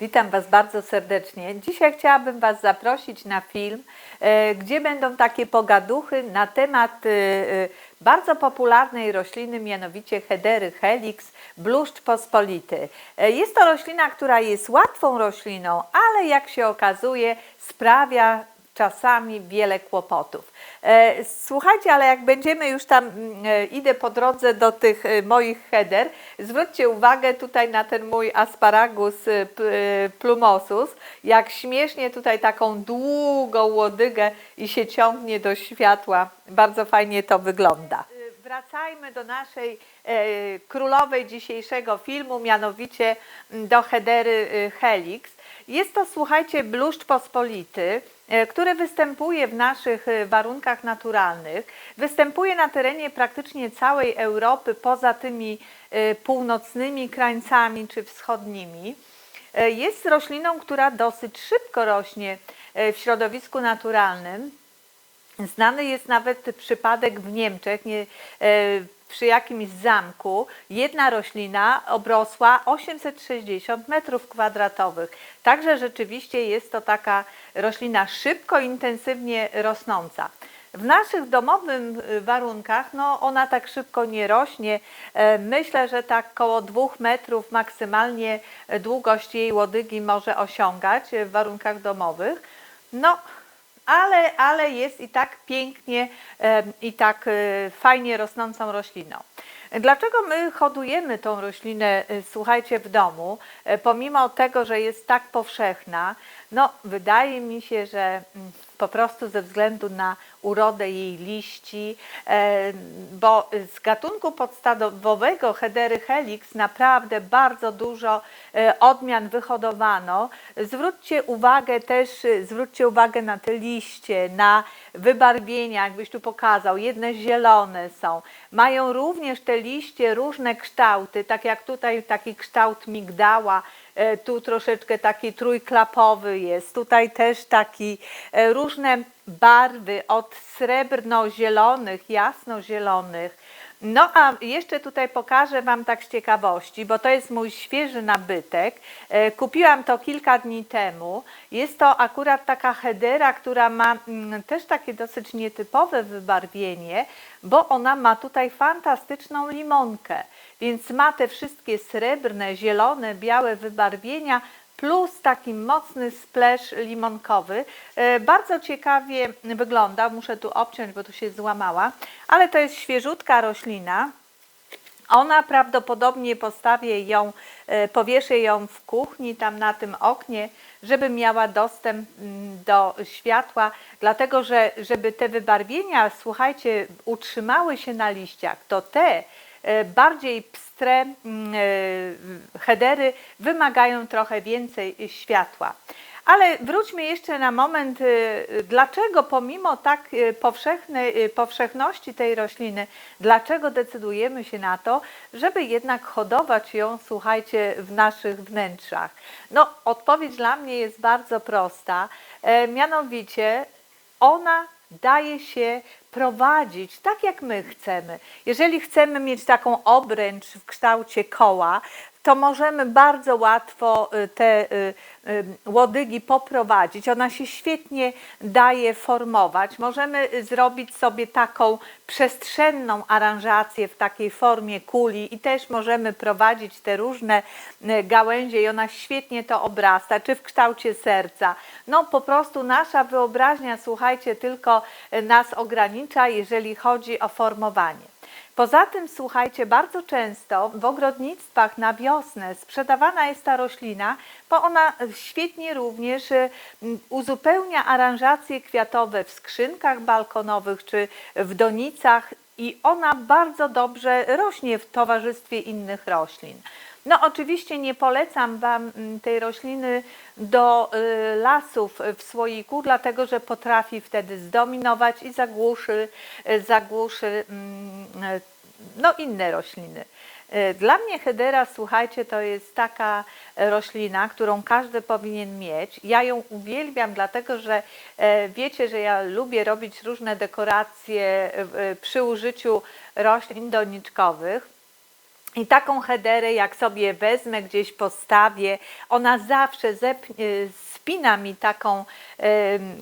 Witam Was bardzo serdecznie. Dzisiaj chciałabym Was zaprosić na film, e, gdzie będą takie pogaduchy na temat e, e, bardzo popularnej rośliny, mianowicie Hedery helix, bluszcz pospolity. Jest to roślina, która jest łatwą rośliną, ale jak się okazuje, sprawia czasami wiele kłopotów. E, Słuchajcie, ale jak będziemy już tam, mm, e, idę po drodze do tych e, moich heder, zwróćcie uwagę tutaj na ten mój asparagus plumosus, jak śmiesznie tutaj taką długą łodygę i się ciągnie do światła. Bardzo fajnie to wygląda. Wracajmy do naszej e, królowej dzisiejszego filmu, mianowicie mm, do Hedery helix. Jest to, słuchajcie, bluszcz pospolity, e, który występuje w naszych e, warunkach naturalnych. Występuje na terenie praktycznie całej Europy, poza tymi e, północnymi krańcami czy wschodnimi. Jest rośliną, która dosyć szybko rośnie w środowisku naturalnym. Znany jest nawet przypadek w Niemczech, nie, przy jakimś zamku jedna roślina obrosła 860 metrów kwadratowych. Także rzeczywiście jest to taka roślina szybko, intensywnie rosnąca. W naszych domowych warunkach no, ona tak szybko nie rośnie. E, Myślę, że tak koło dwóch metrów maksymalnie długość jej łodygi może osiągać e, w warunkach domowych. No, ale, ale jest i tak pięknie i tak e, fajnie rosnącą rośliną. Dlaczego my hodujemy tą roślinę, e, słuchajcie, w domu, e, pomimo tego, że jest tak powszechna? No, wydaje mi się, że mm, po prostu ze względu na urodę jej liści, e, bo z gatunku podstawowego Hedery helix naprawdę bardzo dużo e, odmian wyhodowano. Zwróćcie uwagę też, e, zwróćcie uwagę na te liście, na wybarwienia, jakbyś tu pokazał. Jedne zielone są. Mają również te liście różne kształty, tak jak tutaj taki kształt migdała, tu troszeczkę taki trójklapowy jest, tutaj też taki e, różne barwy od srebrno-zielonych, jasno-zielonych. No a jeszcze tutaj pokażę Wam tak z ciekawości, bo to jest mój świeży nabytek. E, Kupiłam to kilka dni temu. Jest to akurat taka hedera, która ma mm, też takie dosyć nietypowe wybarwienie, bo ona ma tutaj fantastyczną limonkę. Więc ma te wszystkie srebrne, zielone, białe wybarwienia, plus taki mocny splash limonkowy. E, Bardzo ciekawie wygląda, muszę tu obciąć, bo tu się złamała, ale to jest świeżutka roślina. Ona prawdopodobnie postawię ją, e, powieszę ją w kuchni, tam na tym oknie, żeby miała dostęp mm, do światła, dlatego że żeby te wybarwienia, słuchajcie, utrzymały się na liściach, to te bardziej pstre mm, e, hedery wymagają trochę więcej światła. Ale wróćmy jeszcze na moment, y, dlaczego pomimo tak powszechnej, powszechności tej rośliny, dlaczego decydujemy się na to, żeby jednak hodować ją, słuchajcie, w naszych wnętrzach? No, odpowiedź dla mnie jest bardzo prosta, e, mianowicie ona daje się prowadzić tak, jak my chcemy. Jeżeli chcemy mieć taką obręcz w kształcie koła, to możemy bardzo łatwo y, te y, y, łodygi poprowadzić. Ona się świetnie daje formować. Możemy zrobić sobie taką przestrzenną aranżację w takiej formie kuli i też możemy prowadzić te różne gałęzie i ona świetnie to obrasta, czy w kształcie serca. No po prostu nasza wyobraźnia, słuchajcie, tylko nas ogranicza, jeżeli chodzi o formowanie. Poza tym, słuchajcie, bardzo często w ogrodnictwach na wiosnę sprzedawana jest ta roślina, bo ona świetnie również y, uzupełnia aranżacje kwiatowe w skrzynkach balkonowych czy w donicach i ona bardzo dobrze rośnie w towarzystwie innych roślin. No oczywiście nie polecam Wam mm, tej rośliny do y, lasów w słoiku, dlatego że potrafi wtedy zdominować i zagłuszy, y, zagłuszy mm, no, inne rośliny. Y, Dla mnie hedera, słuchajcie, to jest taka roślina, którą każdy powinien mieć. Ja ją uwielbiam, dlatego że e, wiecie, że ja lubię robić różne dekoracje e, e, przy użyciu roślin doniczkowych. I taką hederę, jak sobie wezmę, gdzieś postawię, ona zawsze zep- y, spina mi taką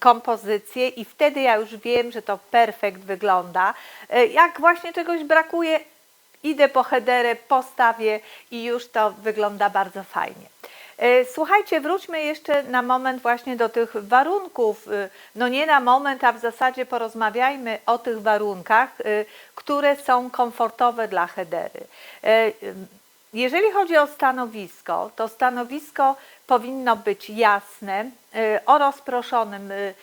kompozycję i wtedy ja już wiem, że to perfekt wygląda. E, Jak właśnie czegoś brakuje, idę po hederę, postawię i już to wygląda bardzo fajnie. E, Słuchajcie, wróćmy jeszcze na moment właśnie do tych warunków. y, No nie na moment, a w zasadzie porozmawiajmy o tych warunkach, które są komfortowe dla hedery. E, Jeżeli chodzi o stanowisko, to stanowisko powinno być jasne, y, o rozproszonym y,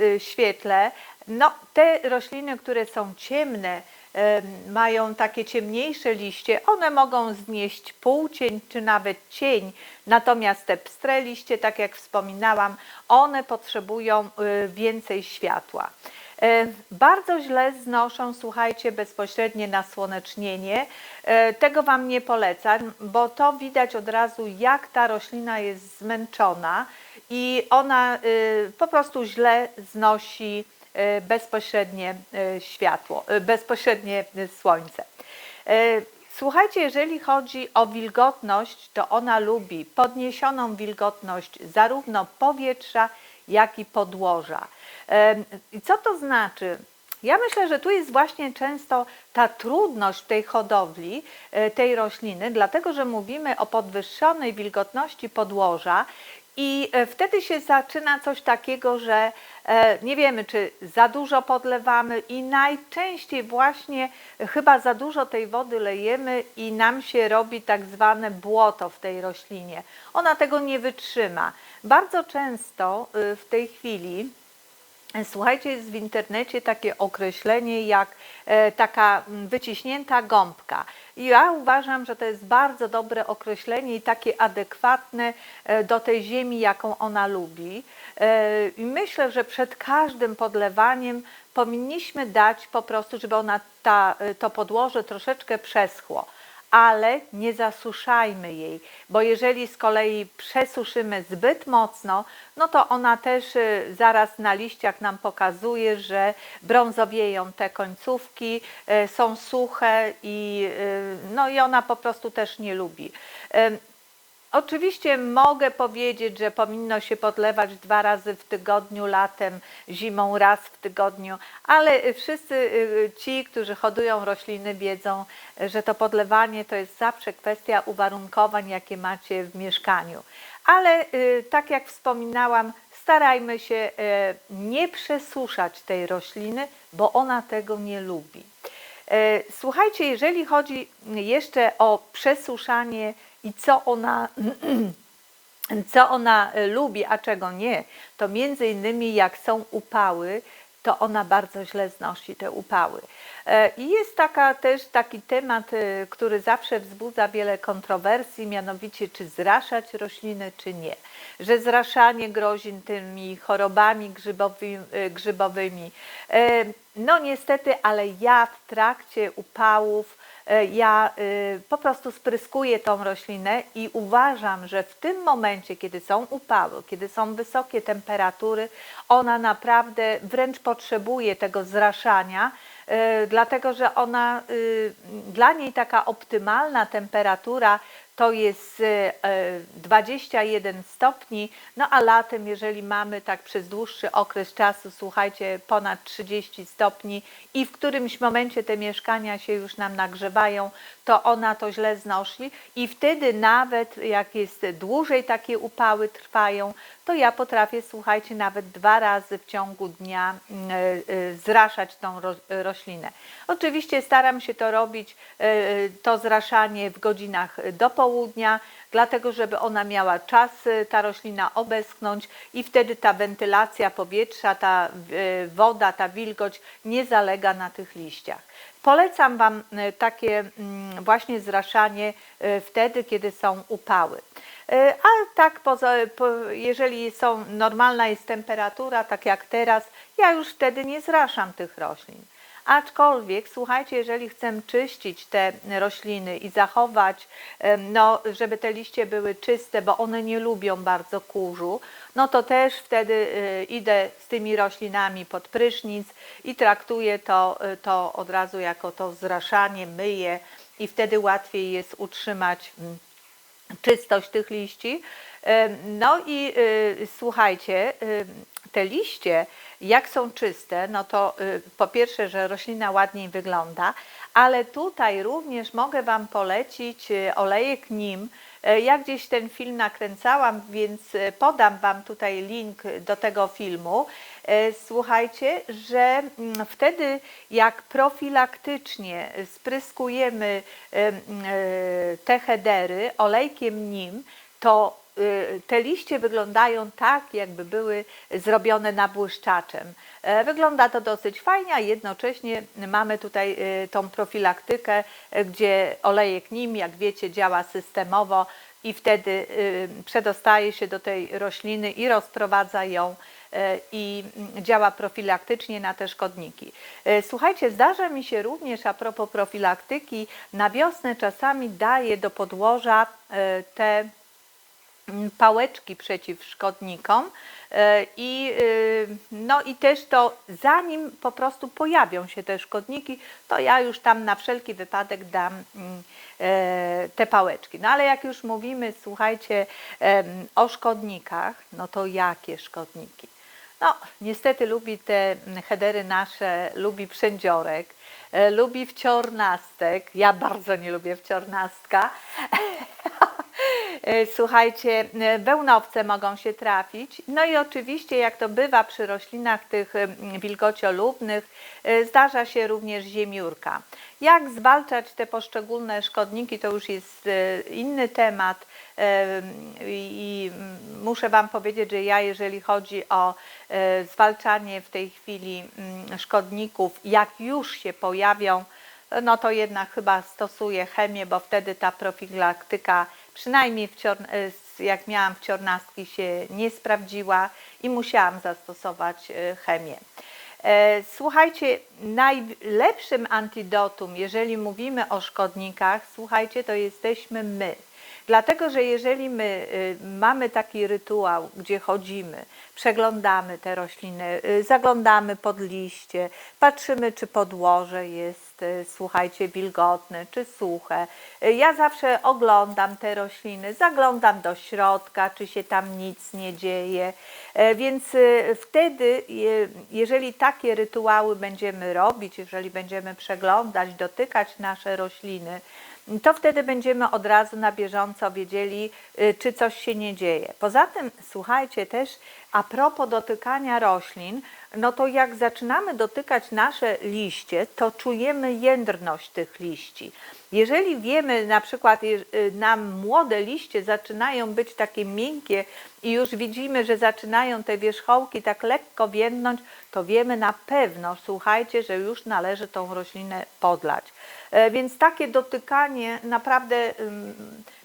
y, świetle. No, te rośliny, które są ciemne, em, mają takie ciemniejsze liście, one mogą znieść półcień czy nawet cień, natomiast te pstre liście, tak jak wspominałam, one potrzebują więcej światła. E, Bardzo źle znoszą, słuchajcie, bezpośrednie nasłonecznienie. E, Tego Wam nie polecam, bo to widać od razu, jak ta roślina jest zmęczona i ona y, po prostu źle znosi bezpośrednie światło, bezpośrednie słońce. E, Słuchajcie, jeżeli chodzi o wilgotność, to ona lubi podniesioną wilgotność zarówno powietrza, jak i podłoża. I co to znaczy? Ja myślę, że tu jest właśnie często ta trudność tej hodowli e, tej rośliny, dlatego że mówimy o podwyższonej wilgotności podłoża i e, wtedy się zaczyna coś takiego, że nie wiemy, czy za dużo podlewamy i najczęściej właśnie chyba za dużo tej wody lejemy i nam się robi tak zwane błoto w tej roślinie. Ona tego nie wytrzyma. Bardzo często y, w tej chwili Słuchajcie, jest w internecie takie określenie jak e, taka wyciśnięta gąbka. Ja uważam, że to jest bardzo dobre określenie i takie adekwatne e, do tej ziemi, jaką ona lubi. E, I myślę, że przed każdym podlewaniem powinniśmy dać po prostu, żeby ona ta, e, to podłoże troszeczkę przeschło ale nie zasuszajmy jej, bo jeżeli z kolei przesuszymy zbyt mocno, no to ona też y, zaraz na liściach nam pokazuje, że brązowieją te końcówki, są suche i, no i ona po prostu też nie lubi. Oczywiście mogę powiedzieć, że powinno się podlewać dwa razy w tygodniu, latem, zimą raz w tygodniu, ale wszyscy y, ci, którzy hodują rośliny, wiedzą, że to podlewanie to jest zawsze kwestia uwarunkowań, jakie macie w mieszkaniu. Ale y, tak jak wspominałam, starajmy się y, nie przesuszać tej rośliny, bo ona tego nie lubi. E, Słuchajcie, jeżeli chodzi jeszcze o przesuszanie i co ona, co ona e, lubi, a czego nie, to między innymi jak są upały, to ona bardzo źle znosi te upały. E, I jest taka też taki temat, e, który zawsze wzbudza wiele kontrowersji, mianowicie czy zraszać rośliny, czy nie. Że zraszanie grozi tymi chorobami grzybowymi. grzybowymi. E, No niestety, ale ja w trakcie upałów e, ja y, po prostu spryskuję tą roślinę i uważam, że w tym momencie, kiedy są upały, kiedy są wysokie temperatury, ona naprawdę wręcz potrzebuje tego zraszania, y, dlatego że ona, y, dla niej taka optymalna temperatura to jest y, e, 21 stopni, no a latem, jeżeli mamy tak przez dłuższy okres czasu, słuchajcie, ponad 30 stopni i w którymś momencie te mieszkania się już nam nagrzewają, to ona to źle znosi i wtedy nawet jak jest dłużej takie upały trwają, to ja potrafię, słuchajcie, nawet dwa razy w ciągu dnia mm, e, e, zraszać tą ro, roślinę. Oczywiście staram się to robić, e, to zraszanie w godzinach do południa, dlatego żeby ona miała czas, e, ta roślina obeschnąć i wtedy ta wentylacja powietrza, ta e, woda, ta wilgoć nie zalega na tych liściach. Polecam Wam e, takie mm, właśnie zraszanie wtedy, kiedy są upały. A tak, jeżeli są, normalna jest temperatura, tak jak teraz, ja już wtedy nie zraszam tych roślin. Aczkolwiek, słuchajcie, jeżeli chcę czyścić te rośliny i zachować, no, żeby te liście były czyste, bo one nie lubią bardzo kurzu, no to też wtedy y, idę z tymi roślinami pod prysznic i traktuję to, y, to od razu jako to zraszanie, myję i wtedy łatwiej jest utrzymać mm, czystość tych liści. No i y, słuchajcie, te liście, jak są czyste, no to y, po pierwsze, że roślina ładniej wygląda, ale tutaj również mogę Wam polecić y, olejek nim. E, Ja gdzieś ten film nakręcałam, więc podam Wam tutaj link do tego filmu. Słuchajcie, że mm, wtedy jak profilaktycznie spryskujemy te hedery olejkiem nim, to y, te liście wyglądają tak, jakby były zrobione nabłyszczaczem. E, Wygląda to dosyć fajnie, a jednocześnie mamy tutaj y, tą profilaktykę, e, gdzie olejek nim, jak wiecie, działa systemowo i wtedy y, przedostaje się do tej rośliny i rozprowadza ją e, i działa profilaktycznie na te szkodniki. Słuchajcie, zdarza mi się również a propos profilaktyki, na wiosnę czasami daję do podłoża te pałeczki przeciw szkodnikom e, i, y, no i też to zanim po prostu pojawią się te szkodniki, to ja już tam na wszelki wypadek dam mm, e, te pałeczki. No ale jak już mówimy, słuchajcie, o szkodnikach, no to jakie szkodniki? No, niestety lubi te hedery nasze, lubi przędziorek, e, lubi wciornastek. Ja bardzo nie lubię wciornastka. E, Słuchajcie, e, wełnowce mogą się trafić. No i oczywiście, jak to bywa przy roślinach tych em, wilgociolubnych, e, zdarza się również ziemiórka. Jak zwalczać te poszczególne szkodniki, to już jest e, inny temat. Em, I muszę Wam powiedzieć, że ja, jeżeli chodzi o e, zwalczanie w tej chwili mm, szkodników, jak już się pojawią, no to jednak chyba stosuję chemię, bo wtedy ta profilaktyka, przynajmniej e, jak miałam wciornastki, się nie sprawdziła i musiałam zastosować e, chemię. E, Słuchajcie, najlepszym antidotum, jeżeli mówimy o szkodnikach, słuchajcie, to jesteśmy my. Dlatego, że jeżeli my mamy taki rytuał, gdzie chodzimy, przeglądamy te rośliny, zaglądamy pod liście, patrzymy, czy podłoże jest, y, słuchajcie, wilgotne, czy suche. Y, Ja zawsze oglądam te rośliny, zaglądam do środka, czy się tam nic nie dzieje. E, Więc y, wtedy, je- jeżeli takie rytuały będziemy robić, jeżeli będziemy przeglądać, dotykać nasze rośliny, to wtedy będziemy od razu na bieżąco wiedzieli, y, czy coś się nie dzieje. Poza tym, słuchajcie, też a propos dotykania roślin, no to jak zaczynamy dotykać nasze liście, to czujemy jędrność tych liści. Jeżeli wiemy, na przykład y, nam młode liście zaczynają być takie miękkie i już widzimy, że zaczynają te wierzchołki tak lekko więdnąć, to wiemy na pewno, słuchajcie, że już należy tą roślinę podlać. E, Więc takie dotykanie naprawdę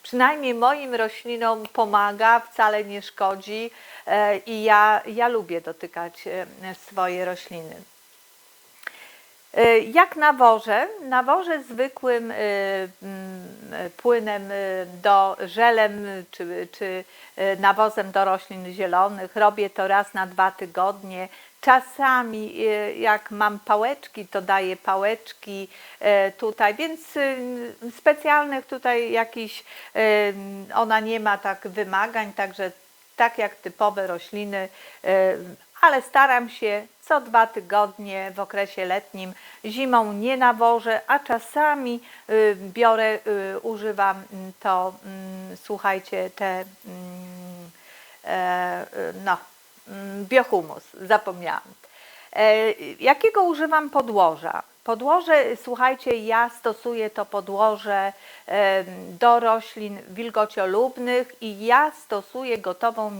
przynajmniej moim roślinom pomaga, wcale nie szkodzi e, i ja, ja lubię dotykać e, swoje rośliny. Jak nawożę? Nawożę zwykłym płynem do żelem czy, czy nawozem do roślin zielonych. Robię to raz na dwa tygodnie. Czasami e, jak mam pałeczki, to daję pałeczki e, tutaj, więc e, specjalnych tutaj jakichś ona nie ma tak wymagań, także tak jak typowe rośliny, ale staram się co dwa tygodnie w okresie letnim. Zimą nie nawożę, a czasami biorę, używam to, mm, słuchajcie, te mm, no, biohumus, zapomniałam. E, Jakiego używam podłoża? Podłoże, słuchajcie, ja stosuję to podłoże em, do roślin wilgociolubnych i ja stosuję gotową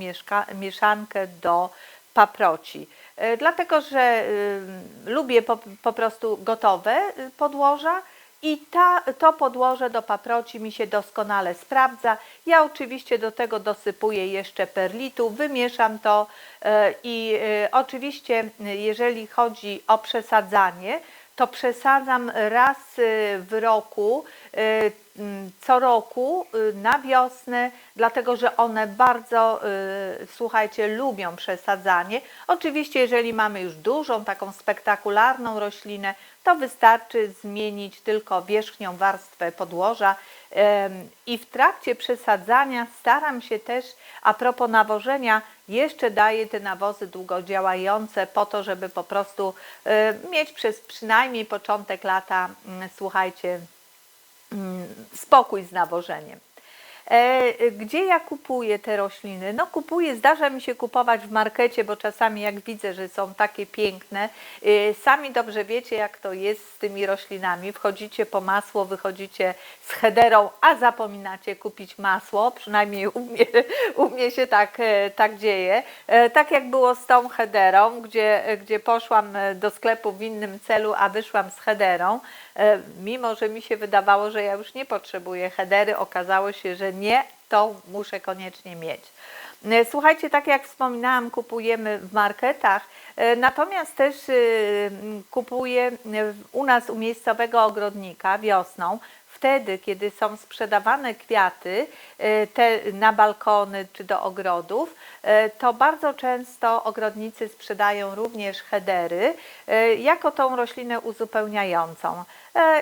mieszankę do paproci. E, Dlatego, że ym, lubię po, po prostu gotowe y, podłoża i ta, to podłoże do paproci mi się doskonale sprawdza. Ja oczywiście do tego dosypuję jeszcze perlitu, wymieszam to e, i e, oczywiście e, jeżeli chodzi o przesadzanie, to przesadzam raz y, w roku co roku y, na wiosnę, dlatego że one bardzo, y, słuchajcie, lubią przesadzanie. Oczywiście, jeżeli mamy już dużą, taką spektakularną roślinę, to wystarczy zmienić tylko wierzchnią warstwę podłoża. I w trakcie przesadzania staram się też, a propos nawożenia, jeszcze daję te nawozy długodziałające po to, żeby po prostu e, mieć przez przynajmniej początek lata, mm, słuchajcie, mm, spokój z nawożeniem. E, Gdzie ja kupuję te rośliny? No kupuję, zdarza mi się kupować w markecie, bo czasami jak widzę, że są takie piękne, e, sami dobrze wiecie jak to jest z tymi roślinami. Wchodzicie po masło, wychodzicie z hederą, a zapominacie kupić masło, przynajmniej u mnie, u mnie się tak, e, tak dzieje. E, Tak jak było z tą hederą, gdzie, gdzie poszłam do sklepu w innym celu, a wyszłam z hederą, mimo że mi się wydawało, że ja już nie potrzebuję hedery, okazało się, że nie, to muszę koniecznie mieć. E, Słuchajcie, tak jak wspominałam, kupujemy w marketach, e, natomiast też e, kupuję e, u nas u miejscowego ogrodnika wiosną, wtedy, kiedy są sprzedawane kwiaty e, te na balkony czy do ogrodów, e, to bardzo często ogrodnicy sprzedają również hedery e, jako tą roślinę uzupełniającą.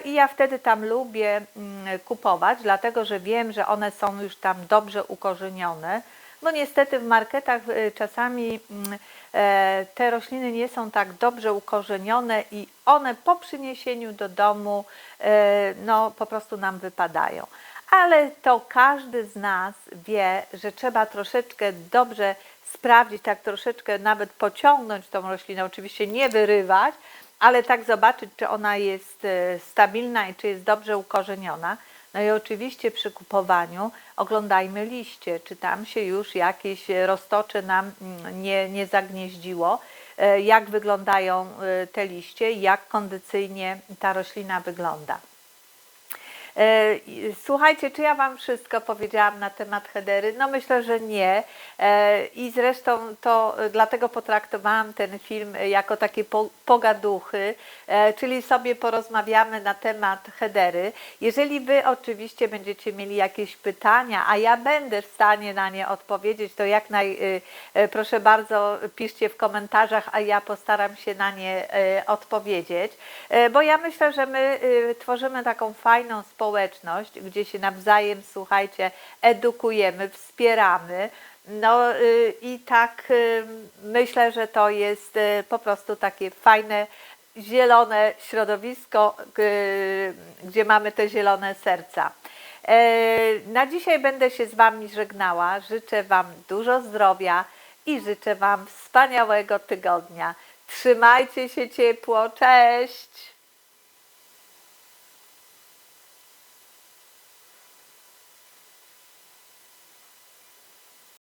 I ja wtedy tam lubię mm, kupować, dlatego że wiem, że one są już tam dobrze ukorzenione. No niestety w marketach czasami mm, te rośliny nie są tak dobrze ukorzenione i one po przyniesieniu do domu e, no po prostu nam wypadają. Ale to każdy z nas wie, że trzeba troszeczkę dobrze sprawdzić, tak troszeczkę nawet pociągnąć tą roślinę, oczywiście nie wyrywać, ale tak zobaczyć, czy ona jest e, stabilna i czy jest dobrze ukorzeniona. No i oczywiście przy kupowaniu oglądajmy liście, czy tam się już jakieś roztocze nam mm, nie, nie zagnieździło, e, jak wyglądają e, te liście, jak kondycyjnie ta roślina wygląda. E, Słuchajcie, czy ja Wam wszystko powiedziałam na temat hedery? No myślę, że nie. E, I zresztą to e, dlatego potraktowałam ten film jako takie po- pogaduchy, czyli sobie porozmawiamy na temat hedery. Jeżeli Wy oczywiście będziecie mieli jakieś pytania, a ja będę w stanie na nie odpowiedzieć, to jak naj, proszę bardzo piszcie w komentarzach, a ja postaram się na nie odpowiedzieć, bo ja myślę, że my tworzymy taką fajną społeczność, gdzie się nawzajem, słuchajcie, edukujemy, wspieramy. No y, i tak y, myślę, że to jest y, po prostu takie fajne, zielone środowisko, gdzie mamy te zielone serca. E, Na dzisiaj będę się z Wami żegnała. Życzę Wam dużo zdrowia i życzę Wam wspaniałego tygodnia. Trzymajcie się ciepło. Cześć!